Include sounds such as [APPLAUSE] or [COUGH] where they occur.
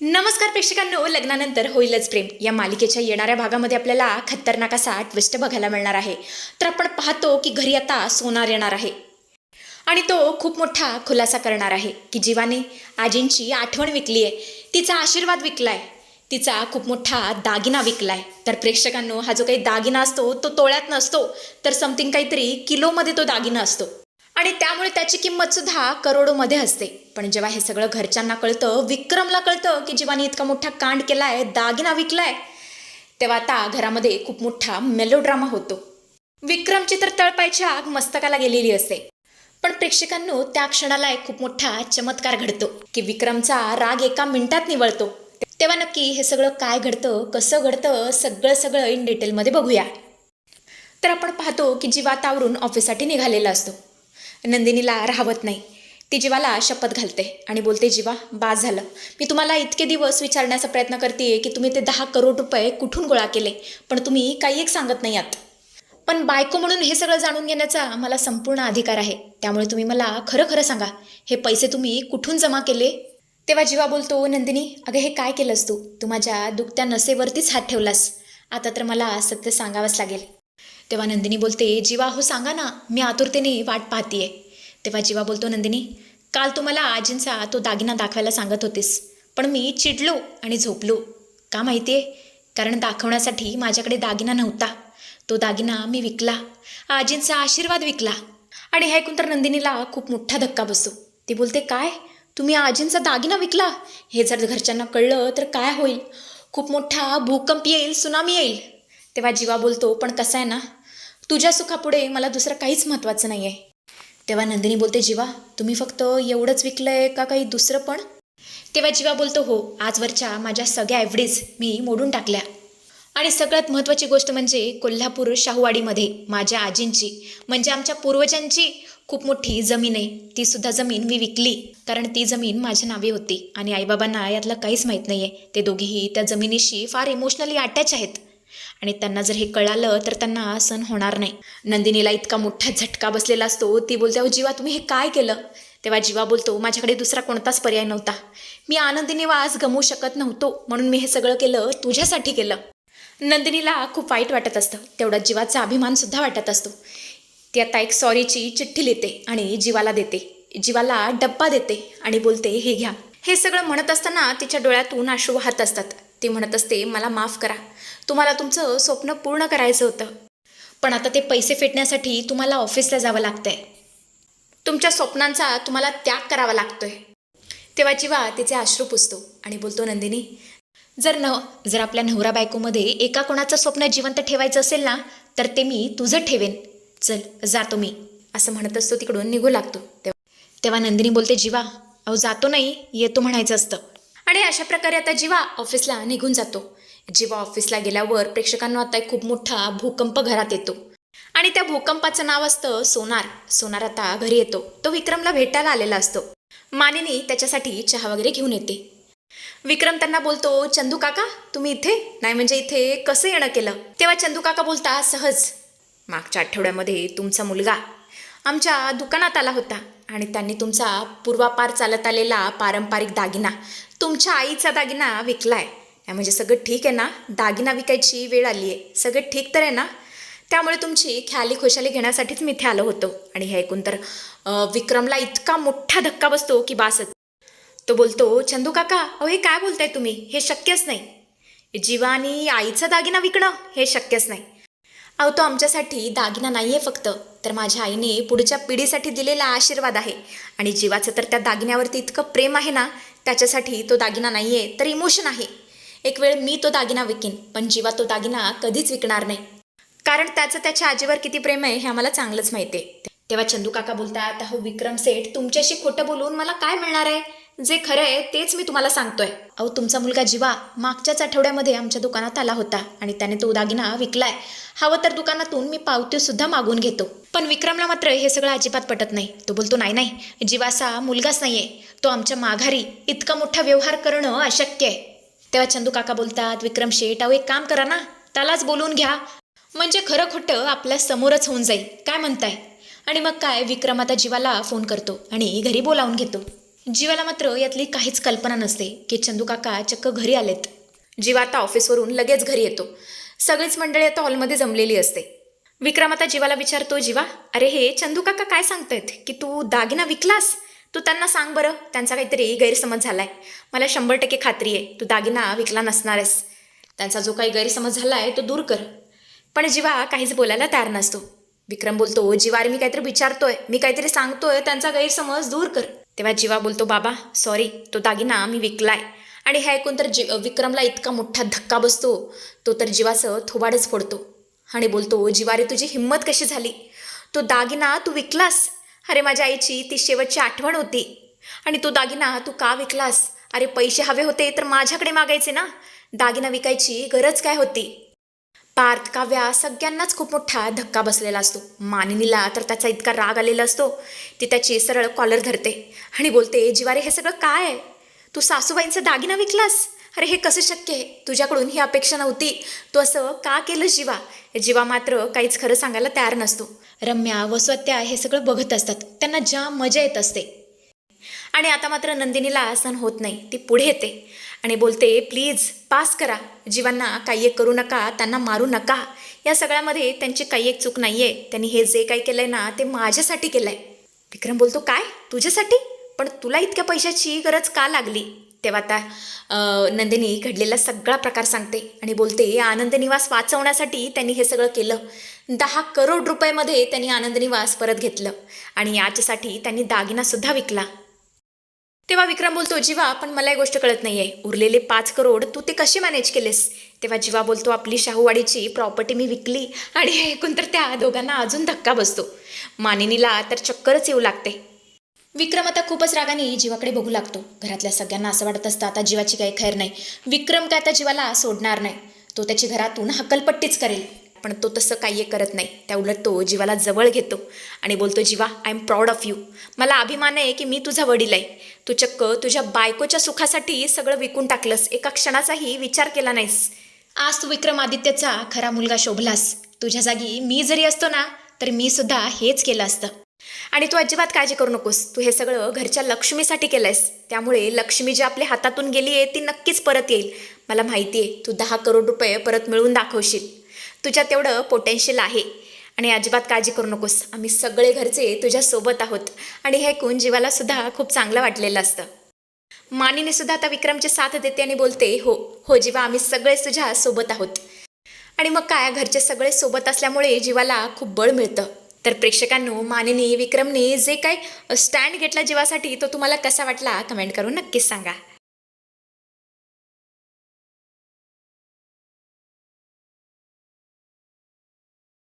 नमस्कार प्रेक्षकांनो लग्नानंतर होईलच प्रेम. या मालिकेच्या येणाऱ्या भागामध्ये आपल्याला खतरनाक असा ट्विस्ट बघायला मिळणार आहे. तर आपण पाहतो की घरी आता सोनार येणार आहे. आणि तो खूप मोठा खुलासा करणार आहे की जीवाने आजींची आठवण विकली आहे. तिचा आशीर्वाद विकलाय. तिचा खूप मोठा दागिना विकलाय. तर प्रेक्षकांनो हा जो काही दागिना असतो तो तोळ्यात नसतो. तर समथिंग काहीतरी किलोमध्ये तो दागिना असतो. आणि त्यामुळे त्याची किंमत सुद्धा करोडोमध्ये असते. पण जेव्हा हे सगळं घरच्यांना कळतं विक्रमला कळतं की जीवानी इतका मोठा कांड केलाय दागिना विकलाय तेव्हा आता घरामध्ये खूप मोठा मेलोड्रामा होतो. विक्रमची तर तळपायची आग मस्तकाला गेलेली असते. पण प्रेक्षकांनो त्या क्षणाला एक खूप मोठा चमत्कार घडतो की विक्रमचा राग एका मिनिटात निवळतो. तेव्हा नक्की हे सगळं काय घडतं कसं घडतं सगळं सगळं इन डिटेलमध्ये बघूया. तर आपण पाहतो की जीवातावरून ऑफिससाठी निघालेला असतो. नंदिनीला राहवत नाही. ती जीवाला शपथ घालते आणि बोलते जीवा बास झालं. मी तुम्हाला इतके दिवस विचारण्याचा प्रयत्न करते की तुम्ही ते दहा करोड रुपये कुठून गोळा केले? पण तुम्ही काही एक सांगत नाही आहात. पण बायको म्हणून हे सगळं जाणून घेण्याचा मला संपूर्ण अधिकार आहे. त्यामुळे तुम्ही मला खरं खरं सांगा. हे पैसे तुम्ही कुठून जमा केले? तेव्हा जीवा बोलतो नंदिनी अगं हे काय केलंस तू? तू माझ्या दुखत्या नसेवरतीच हात ठेवलास. आता तर मला सत्य सांगावंच लागेल. तेव्हा नंदिनी बोलते जीवा हो सांगा ना मी आतुरतेने वाट पाहतीये. तेव्हा जीवा बोलतो नंदिनी काल तुम्हाला आजींचा तो दागिना दाखवायला सांगत होतीस पण मी चिडलो आणि झोपलो. का माहिती आहे कारण दाखवण्यासाठी माझ्याकडे दागिना नव्हता. तो दागिना मी विकला. आजींचा आशीर्वाद विकला. आणि हे ऐकून तर नंदिनीला खूप मोठा धक्का बसतो. ती बोलते काय? तुम्ही आजींचा दागिना विकला? हे जर घरच्यांना कळलं तर काय होईल? खूप मोठा भूकंप येईल सुनामी येईल. तेव्हा जीवा बोलतो पण कसं आहे ना? तुझ्या सुखापुढे मला दुसरं काहीच महत्त्वाचं नाही आहे तेव्हा नंदिनी बोलते जीवा तुम्ही फक्त एवढंच विकलंय का काही दुसरं पण? तेव्हा जीवा बोलतो हो आजवरच्या माझ्या सगळ्या एवढीच मी मोडून टाकल्या. आणि सगळ्यात महत्त्वाची गोष्ट म्हणजे कोल्हापूर शाहूवाडीमध्ये माझ्या आजींची म्हणजे आमच्या पूर्वजांची खूप मोठी जमीन आहे. ती सुद्धा जमीन मी विकली कारण ती जमीन माझ्या नावे होती. आणि आईबाबांना यातलं काहीच माहीत नाही आहे ते दोघेही त्या जमिनीशी फार इमोशनली अटॅच आहेत. आणि त्यांना जर हे कळालं तर त्यांना सण होणार नाही. नंदिनीला इतका मोठा झटका बसलेला असतो. ती बोलते अहो जीवा तुम्ही हे काय केलं? तेव्हा जीवा बोलतो माझ्याकडे दुसरा कोणताच पर्याय नव्हता. मी आनंदीने वास गमवू शकत नव्हतो म्हणून मी हे सगळं केलं तुझ्यासाठी केलं. नंदिनीला खूप वाईट वाटत असतं. तेवढा जीवाचा अभिमानसुद्धा वाटत असतो. ती आता एक सॉरीची चिठ्ठी लिहिते आणि जीवाला देते. जीवाला डब्बा देते आणि बोलते हे घ्या. हे सगळं म्हणत असताना तिच्या डोळ्यातून अश्रू वाहत असतात. ती म्हणत असते मला माफ करा. तुम्हाला तुमचं स्वप्न पूर्ण करायचं होतं. पण आता ते पैसे फेटण्यासाठी तुम्हाला ऑफिसला जावं लागतंय. तुमच्या स्वप्नांचा तुम्हाला त्याग करावा लागतोय. तेव्हा जीवा तिचे अश्रू पुसतो आणि बोलतो नंदिनी जर न जर आपल्या नवरा बायकोमध्ये एका कोणाचं स्वप्न जिवंत ठेवायचं असेल ना तर ते मी तुझं ठेवेन. चल जातो मी. असं म्हणत असतो तिकडून निघू लागतो. तेव्हा तेव्हा नंदिनी बोलते जीवा अहो जातो नाही येतो म्हणायचं असतं. आणि अशा प्रकारे आता जीवा ऑफिसला निघून जातो. जीवा ऑफिसला गेल्यावर प्रेक्षकांना आता एक खूप मोठा भूकंप घरात येतो. आणि त्या भूकंपाचं नाव असतं सोनार. सोनार आता घरी येतो. तो विक्रमला भेटायला आलेला असतो. मानिनी त्याच्यासाठी चहा वगैरे घेऊन येते. विक्रम त्यांना बोलतो चंदू काका तुम्ही इथे? नाही म्हणजे इथे कसं येणं केलं? तेव्हा चंदू काका बोलता सहज. मागच्या आठवड्यामध्ये तुमचा मुलगा आमच्या दुकानात आला होता आणि त्यांनी तुमचा पूर्वापार चालत आलेला पारंपरिक दागिना तुमच्या आईचा दागिना विकलाय. म्हणजे सगळं ठीक आहे ना? दागिना विकायची वेळ आली आहे. सगळं ठीक तर आहे ना? त्यामुळे तुमची ख्याली खुशाली घेण्यासाठीच मी इथे आलो होतो. आणि हे ऐकून तर विक्रमला इतका मोठा धक्का बसतो की बासच तो बोलतो चंदू काका अहो हे काय बोलताय तुम्ही? हे शक्यच नाही. जीवानी आणि आईचा दागिना विकणं हे शक्यच नाही. अहो तो आमच्यासाठी दागिना नाही आहे फक्त. तर माझ्या आईने पुढच्या पिढीसाठी दिलेला आशीर्वाद आहे. आणि जीवाचं तर त्या दागिन्यावरती इतकं प्रेम आहे ना त्याच्यासाठी तो दागिना नाही आहे तर इमोशन आहे. एक वेळ मी तो दागिना विकीन पण जीवा तो दागिना कधीच विकणार नाही. कारण त्याचं त्याच्या आजीवर किती प्रेम आहे हे आम्हाला चांगलंच माहिती आहे तेव्हा चंदू काका बोलतात अहो विक्रम सेठ तुमच्याशी खोटं बोलून मला काय मिळणार आहे? जे खरं आहे तेच मी तुम्हाला सांगतोय. अहो तुमचा मुलगा जीवा मागच्याच आठवड्यामध्ये आमच्या दुकानात आला होता आणि त्याने तो दागिना विकलाय. हवं तर दुकानातून मी पावती सुद्धा मागून घेतो. पण विक्रमला मात्र हे सगळं अजिबात पटत नाही. तो बोलतो नाही नाही जीवासा मुलगाच नाहीये. तो आमच्या माघारी इतका मोठा व्यवहार करणं अशक्य आहे. तेव्हा चंदू काका बोलतात विक्रम शेठ अहो एक काम करा ना त्यालाच बोलून घ्या. म्हणजे खरं खोटं आपल्या समोरच होऊन जाईल. काय म्हणताय? आणि मग काय विक्रम आता जीवाला फोन करतो आणि घरी बोलावून घेतो. जीवाला मात्र यातली काहीच कल्पना नसते की चंदू काका चक्क घरी आलेत. जीवा आता ऑफिसवरून लगेच घरी येतो. सगळीच मंडळी आता हॉलमध्ये जमलेली असते. विक्रम आता जीवाला विचारतो जीवा अरे हे चंदू काका काय सांगतायत? की तू दागिना विकलास? तू त्यांना सांग बरं त्यांचा काहीतरी गैरसमज झालाय. मला शंभर टक्के खात्री आहे तू दागिना विकला नसणारेस त्यांचा जो काही गैरसमज झालाय तो दूर कर. पण जीवा काहीच बोलायला तयार नसतो. विक्रम बोलतो जीवा अरे मी काहीतरी विचारतोय मी काहीतरी सांगतोय त्यांचा गैरसमज दूर कर. तेव्हा जीवा बोलतो बाबा सॉरी तो दागिना मी विकलाय. आणि हे ऐकून तर जी विक्रमला इतका मोठा धक्का बसतो तो तर जीवाचं थोबाडच फोडतो. आणि बोलतो जीवा रे तुझी हिंमत कशी झाली? तो दागिना तू विकलास? अरे माझ्या आईची ती शेवटची आठवण होती. आणि तो दागिना तू का विकलास? अरे पैसे हवे होते तर माझ्याकडे मागायचे ना? दागिना विकायची गरज काय होती? पार्थ काव्या सगळ्यांनाच खूप मोठा धक्का बसलेला असतो. मानिनीला तर त्याचा इतका राग आलेला असतो ती त्याची सरळ कॉलर धरते आणि बोलते जिवारे हे सगळं काय आहे? तू सासूबाईंचा दागिना विकलास? अरे हे कसं शक्य आहे? तुझ्याकडून ही अपेक्षा नव्हती. तू असं का केलं जीवा? जीवा मात्र काहीच खरं सांगायला तयार नसतो. रम्या व स्वत्या हे सगळं बघत असतात. त्यांना ज्या मजा येत असते. आणि आता मात्र नंदिनीला आसन होत नाही. ती पुढे येते. आणि बोलते प्लीज पास करा. जीवांना काही एक करू नका त्यांना मारू नका. या सगळ्यामध्ये त्यांची काही एक चूक नाही आहे त्यांनी हे जे काही केलं आहे ना ते माझ्यासाठी केलं आहे विक्रम बोलतो काय? तुझ्यासाठी? पण तुला इतक्या पैशाची गरज का लागली? तेव्हा आता नंदिनी घडलेला सगळा प्रकार सांगते आणि बोलते आनंद निवास वाचवण्यासाठी त्यांनी हे सगळं केलं. दहा करोड रुपयामध्ये त्यांनी आनंद निवास परत घेतलं आणि याच्यासाठी त्यांनी दागिनासुद्धा विकला. तेव्हा विक्रम बोलतो जीवा पण मला एक गोष्ट कळत नाहीये. उरलेले पाच करोड तू ते कसे मॅनेज केलेस? तेव्हा जीवा बोलतो आपली शाहूवाडीची प्रॉपर्टी मी विकली आणि [LAUGHS] ऐकून तर त्या दोघांना अजून धक्का बसतो. मानिनीला तर चक्करच येऊ लागते. विक्रम आता खूपच रागाने जीवाकडे बघू लागतो. घरातल्या सगळ्यांना असं वाटत असतं आता जीवाची काही खैर नाही. विक्रम काय आता जीवाला सोडणार नाही. तो त्याची घरातून हक्कलपट्टीच करेल. पण तो तसं काही करत नाही. त्या उलट तो जीवाला जवळ घेतो आणि बोलतो Jiva I am proud of you मला अभिमान आहे की मी तुझा वडील आहे. तू चक्क तुझ्या बायकोच्या सुखासाठी सगळं विकून टाकलंस. एका क्षणाचाही विचार केला नाहीस. आज तू विक्रमादित्यचा खरा मुलगा शोभलास. तुझ्या जागी मी जरी असतो ना तर मी सुद्धा हेच केलं असतं. आणि तू अजिबात काळजी करू नकोस. तू हे सगळं घरच्या लक्ष्मीसाठी केलंयस. त्यामुळे लक्ष्मी जी आपल्या हातातून गेली आहे ती नक्कीच परत येईल. मला माहिती आहे तू दहा करोड रुपये परत मिळवून दाखवशील. तुझ्या तेवढं पोटेन्शियल आहे. आणि अजिबात काळजी करू नकोस. आम्ही सगळे घरचे तुझ्यासोबत आहोत. आणि हे ऐकून जीवाला सुद्धा खूप चांगलं वाटलेलं असतं. मानिनी सुद्धा आता विक्रमची साथ देते आणि बोलते हो हो जीवा आम्ही सगळेच तुझ्या सोबत आहोत. आणि मग काय घरचे सगळे सोबत असल्यामुळे जीवाला खूप बळ मिळतं. तर प्रेक्षकांनो मानिनी विक्रमने जे काय स्टँड घेतला जीवासाठी तो तुम्हाला कसा वाटला? कमेंट करून नक्कीच सांगा.